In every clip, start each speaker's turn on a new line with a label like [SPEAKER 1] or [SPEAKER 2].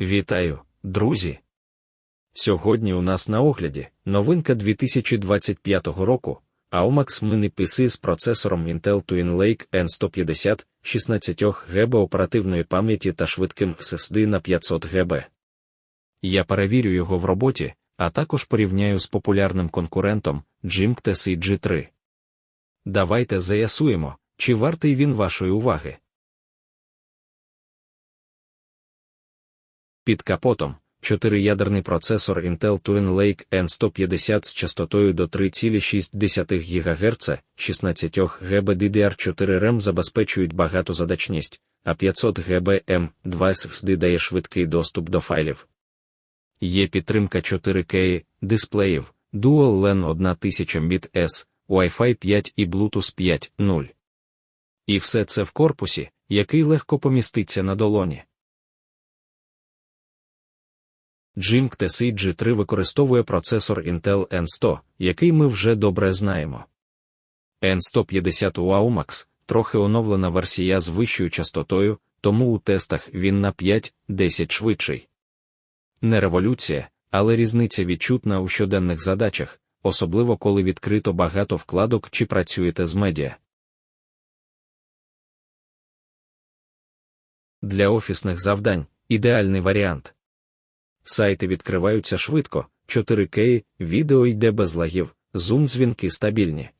[SPEAKER 1] Вітаю, друзі! Сьогодні у нас на огляді новинка 2025 року AUMAX Mini PC з процесором Intel Twin Lake N150, 16 ГБ оперативної пам'яті та швидким SSD на 500 ГБ. Я перевірю його в роботі, а також порівняю з популярним конкурентом GIMC TSI G3. Давайте заясуємо, чи вартий він вашої уваги. Під капотом 4-ядерний процесор Intel Twin Lake N150 з частотою до 3,6 ГГц, 16 ГБ DDR4 RAM забезпечують багатозадачність, а 500 ГБ M2 SSD дає швидкий доступ до файлів. Є підтримка 4К дисплеїв, Dual LAN 1000 Mbit S, Wi-Fi 5 і Bluetooth 5.0. І все це в корпусі, який легко поміститься на долоні. GIMC TSI G3 використовує процесор Intel N100, який ми вже добре знаємо. N150 у AUMAX – трохи оновлена версія з вищою частотою, тому у тестах він на 5-10 швидший. Не революція, але різниця відчутна у щоденних задачах, особливо коли відкрито багато вкладок чи працюєте з медіа. Для офісних завдань ідеальний варіант. Сайти відкриваються швидко, 4К, відео йде без лагів, зум дзвінки стабільні.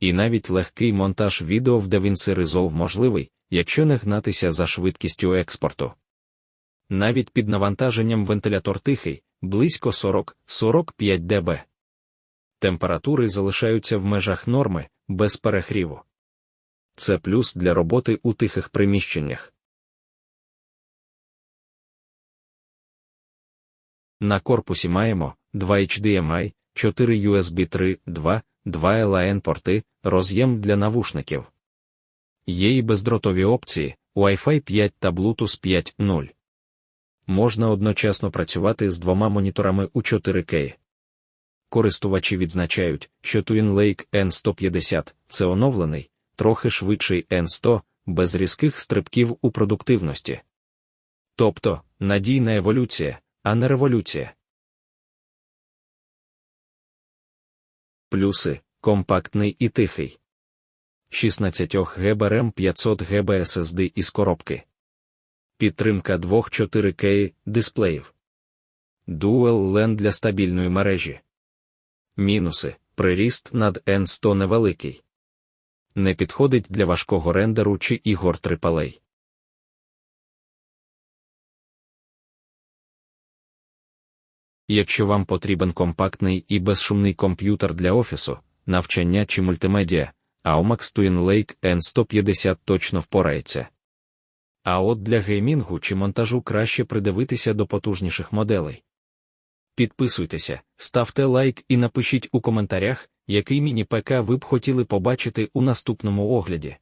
[SPEAKER 1] І навіть легкий монтаж відео в DaVinci Resolve можливий, якщо не гнатися за швидкістю експорту. Навіть під навантаженням вентилятор тихий, близько 40-45 дБ. Температури залишаються в межах норми, без перегріву. Це плюс для роботи у тихих приміщеннях. На корпусі маємо 2 HDMI, 4 USB 3, 2, 2 LAN порти, роз'єм для навушників. Є і бездротові опції Wi-Fi 5 та Bluetooth 5.0. Можна одночасно працювати з двома моніторами у 4К. Користувачі відзначають, що Twin Lake N150 це оновлений, трохи швидший N100, без різких стрибків у продуктивності. Тобто, надійна еволюція а не революція. Плюси компактний і тихий. 16 ГБ RAM 500 ГБ SSD із коробки. Підтримка 2-4К дисплеїв. Dual LAN для стабільної мережі. Мінуси. Приріст над N100 невеликий. Не підходить для важкого рендеру чи ігор AAA. Якщо вам потрібен компактний і безшумний комп'ютер для офісу, навчання чи мультимедіа, AUMAX Twin Lake N150 точно впорається. А от для геймінгу чи монтажу краще придивитися до потужніших моделей. Підписуйтеся, ставте лайк і напишіть у коментарях, який міні-ПК ви б хотіли побачити у наступному огляді.